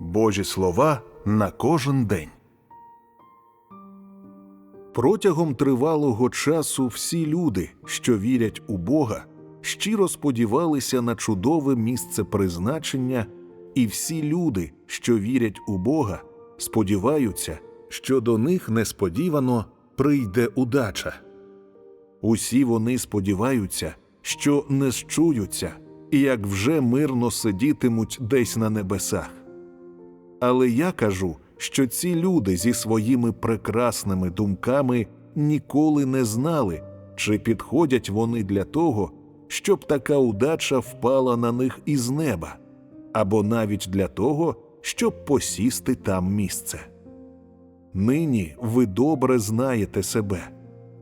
Божі слова на кожен день. Протягом тривалого часу всі люди, що вірять у Бога, щиро сподівалися на чудове місце призначення, і всі люди, що вірять у Бога, сподіваються, що до них несподівано прийде удача. Усі вони сподіваються, що не щуються, і як вже мирно сидітимуть десь на небесах. Але я кажу, що ці люди зі своїми прекрасними думками ніколи не знали, чи підходять вони для того, щоб така удача впала на них із неба, або навіть для того, щоб посісти там місце. Нині ви добре знаєте себе,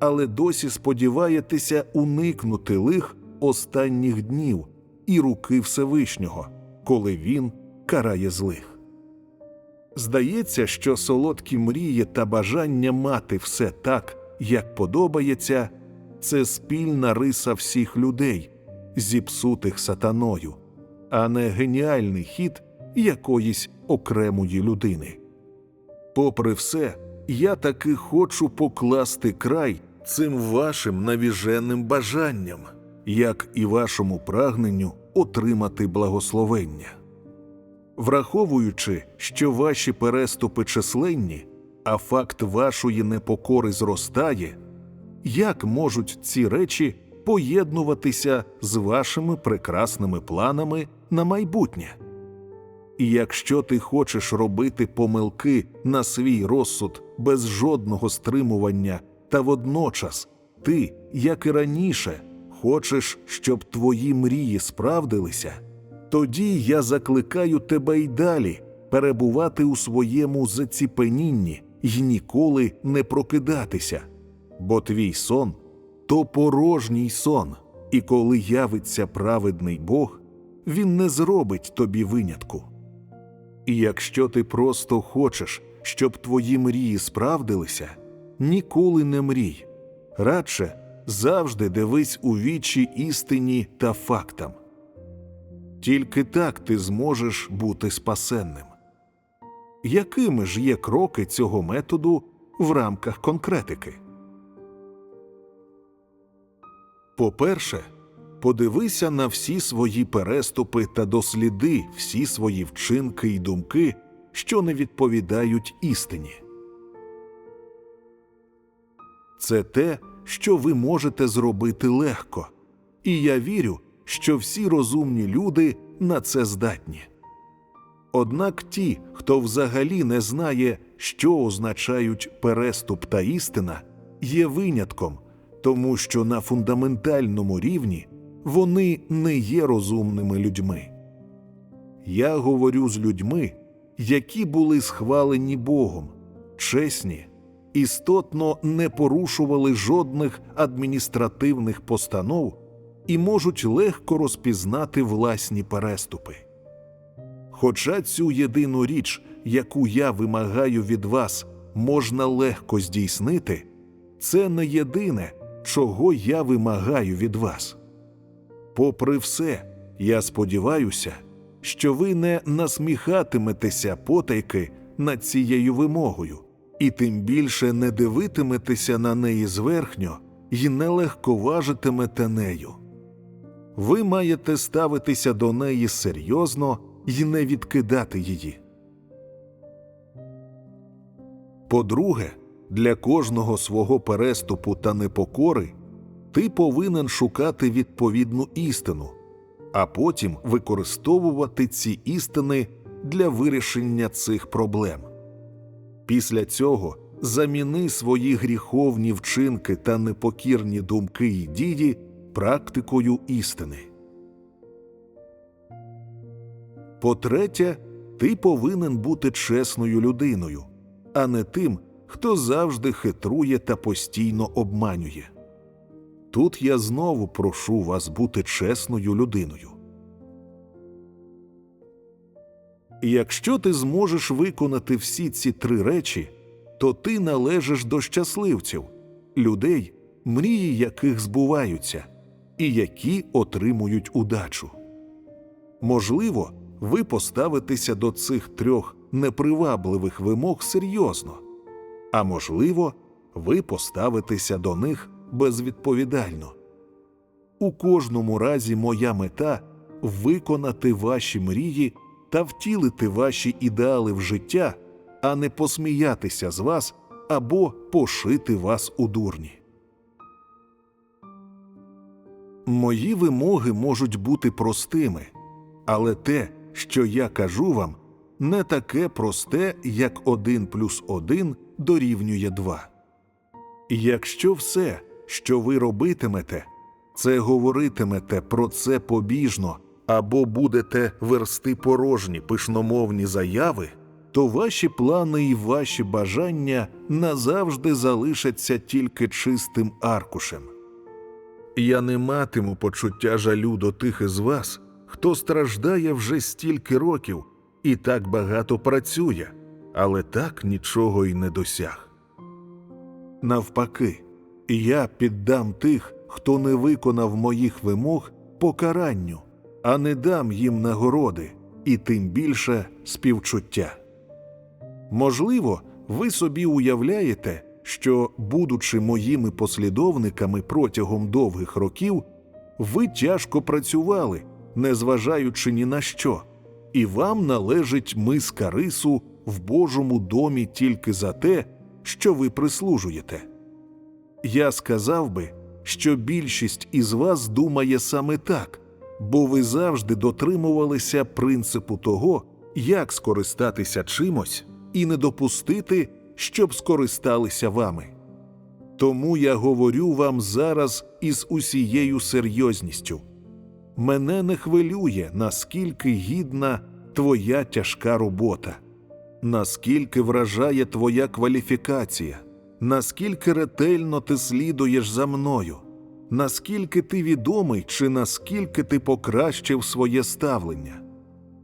але досі сподіваєтеся уникнути лих останніх днів і руки Всевишнього, коли він карає злих. Здається, що солодкі мрії та бажання мати все так, як подобається, це спільна риса всіх людей, зіпсутих сатаною, а не геніальний хід якоїсь окремої людини. Попри все, я таки хочу покласти край цим вашим навіженим бажанням, як і вашому прагненню отримати благословення. Враховуючи, що ваші переступи численні, а факт вашої непокори зростає, як можуть ці речі поєднуватися з вашими прекрасними планами на майбутнє? І якщо ти хочеш робити помилки на свій розсуд без жодного стримування, та водночас ти, як і раніше, хочеш, щоб твої мрії справдилися, тоді я закликаю тебе й далі перебувати у своєму заціпенінні й ніколи не прокидатися, бо твій сон то порожній сон, і коли явиться праведний Бог, він не зробить тобі винятку. І якщо ти просто хочеш, щоб твої мрії справдилися, ніколи не мрій. Радше завжди дивись у вічі істині та фактам. Тільки так ти зможеш бути спасенним. Якими ж є кроки цього методу в рамках конкретики? По-перше, подивися на всі свої переступи та досліди всі свої вчинки й думки, що не відповідають істині. Це те, що ви можете зробити легко, і я вірю, що всі розумні люди на це здатні. Однак ті, хто взагалі не знає, що означають переступ та істина, є винятком, тому що на фундаментальному рівні вони не є розумними людьми. Я говорю з людьми, які були схвалені Богом, чесні, істотно не порушували жодних адміністративних постанов і можуть легко розпізнати власні переступи. Хоча цю єдину річ, яку я вимагаю від вас, можна легко здійснити, це не єдине, чого я вимагаю від вас. Попри все, я сподіваюся, що ви не насміхатиметеся потайки над цією вимогою, і тим більше не дивитиметеся на неї зверхньо і не легковажитимете нею. Ви маєте ставитися до неї серйозно і не відкидати її. По-друге, для кожного свого переступу та непокори ти повинен шукати відповідну істину, а потім використовувати ці істини для вирішення цих проблем. Після цього заміни свої гріховні вчинки та непокірні думки й дії практикою істини. По-третє, ти повинен бути чесною людиною, а не тим, хто завжди хитрує та постійно обманює. Тут я знову прошу вас бути чесною людиною. Якщо ти зможеш виконати всі ці три речі, то ти належиш до щасливців, людей, мрії яких збуваються, і які отримують удачу. Можливо, ви поставитеся до цих трьох непривабливих вимог серйозно, а можливо, ви поставитеся до них безвідповідально. У кожному разі моя мета виконати ваші мрії та втілити ваші ідеали в життя, а не посміятися з вас або пошити вас у дурні. Мої вимоги можуть бути простими, але те, що я кажу вам, не таке просте, як один плюс один дорівнює два. Якщо все, що ви робитимете, це говоритимете про це побіжно або будете версти порожні пишномовні заяви, то ваші плани і ваші бажання назавжди залишаться тільки чистим аркушем. Я не матиму почуття жалю до тих із вас, хто страждає вже стільки років і так багато працює, але так нічого й не досяг. Навпаки, я піддам тих, хто не виконав моїх вимог, покаранню, а не дам їм нагороди і тим більше співчуття. Можливо, ви собі уявляєте, що, будучи моїми послідовниками протягом довгих років, ви тяжко працювали, незважаючи ні на що, і вам належить миска рису в Божому домі тільки за те, що ви прислужуєте. Я сказав би, що більшість із вас думає саме так, бо ви завжди дотримувалися принципу того, як скористатися чимось і не допустити, щоб скористалися вами. Тому я говорю вам зараз із усією серйозністю. Мене не хвилює, наскільки гідна твоя тяжка робота, наскільки вражає твоя кваліфікація, наскільки ретельно ти слідуєш за мною, наскільки ти відомий чи наскільки ти покращив своє ставлення.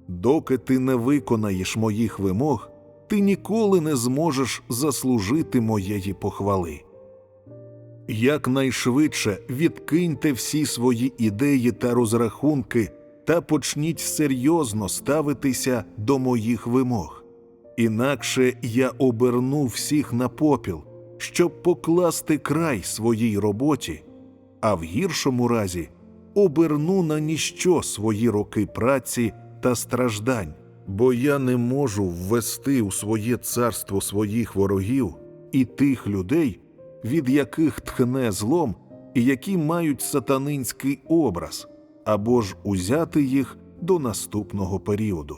Доки ти не виконаєш моїх вимог, ти ніколи не зможеш заслужити моєї похвали. Якнайшвидше відкиньте всі свої ідеї та розрахунки та почніть серйозно ставитися до моїх вимог. Інакше я оберну всіх на попіл, щоб покласти край своїй роботі, а в гіршому разі оберну на ніщо свої роки праці та страждань, бо я не можу ввести у своє царство своїх ворогів і тих людей, від яких тхне злом і які мають сатанинський образ, або ж узяти їх до наступного періоду.